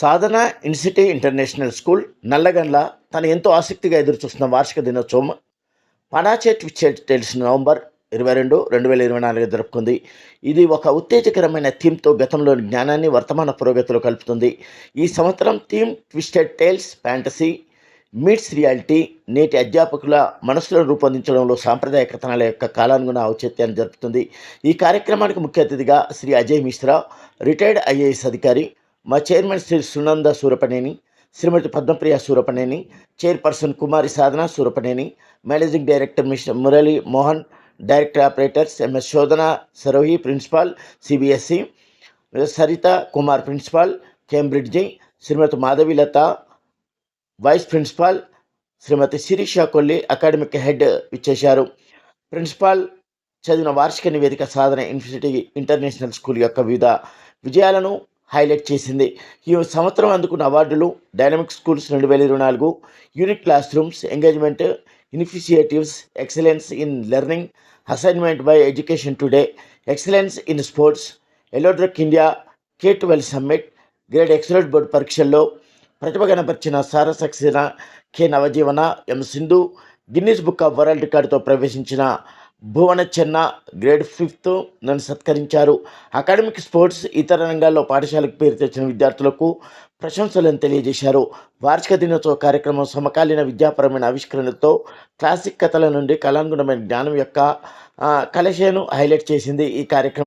సాధన ఇన్సిటీ international school Nallagandla. తను ఎంతో ఆసక్తిగా ఎదురుచూస్తున్న వార్షిక దినోత్సవం పనాచేట్ విచ్చేట్ తెలిసిన నవంబర్ ఇరవై రెండు రెండు వేల ఇరవై నాలుగు జరుపుకుంది. ఇది ఒక ఉత్తేజకరమైన థీమ్తో గతంలోని జ్ఞానాన్ని వర్తమాన పురోగతిలో కలుపుతుంది. ఈ సంవత్సరం theme twisted tales fantasy meets reality నేటి అధ్యాపకుల మనసులను రూపొందించడంలో సాంప్రదాయ కథనాల యొక్క కాలానుగుణ ఔచిత్యాన్ని జరుపుతుంది. ఈ కార్యక్రమానికి ముఖ్య అతిథిగా శ్రీ అజయ్ మిశ్రా రిటైర్డ్ ఐఏఎస్ అధికారి మా chairman Shri Sunanda Surapaneni Shrimati Padmapriya Surapaneni chairperson Kumari Sadhana Surapaneni managing director mister Murali Mohan director operators MS Shodhana Sarohi principal CBSE Saritha Kumar principal Cambridge Shrimati Madhavilatha vice principal Shrimati Sirisha Kolli academic head ఇచ్చేశారు principal చదివిన వార్షిక నివేదిక సాధన university international school యొక్క వివిధ విజయాలను highlight చేసింది. ఈ సంవత్సరం అందుకున్న అవార్డులు డైనమిక్ స్కూల్స్ రెండు వేల ఇరవై నాలుగు unique class rooms engagement initiatives excellence in learning assignment by education today excellence in sports ఎలోడ్రక్ India K twelve summit grade excellent board పరీక్షల్లో ప్రతిభ కనపరిచిన Sara Saxena K Navajeevana M Sindhu Guinness book of world రికార్డుతో ప్రవేశించిన భువన చెన్న grade fifth నన్ను సత్కరించారు. Academic sports ఇతర రంగాల్లో పాఠశాలకు పేరు తెచ్చిన విద్యార్థులకు ప్రశంసలను తెలియజేశారు. వార్షిక దినోత్సవ కార్యక్రమం సమకాలీన విద్యాపరమైన ఆవిష్కరణలతో క్లాసిక్ కథల నుండి కళానుగుణమైన జ్ఞానం యొక్క ఆ, కలశను హైలైట్ చేసింది ఈ కార్యక్రమం.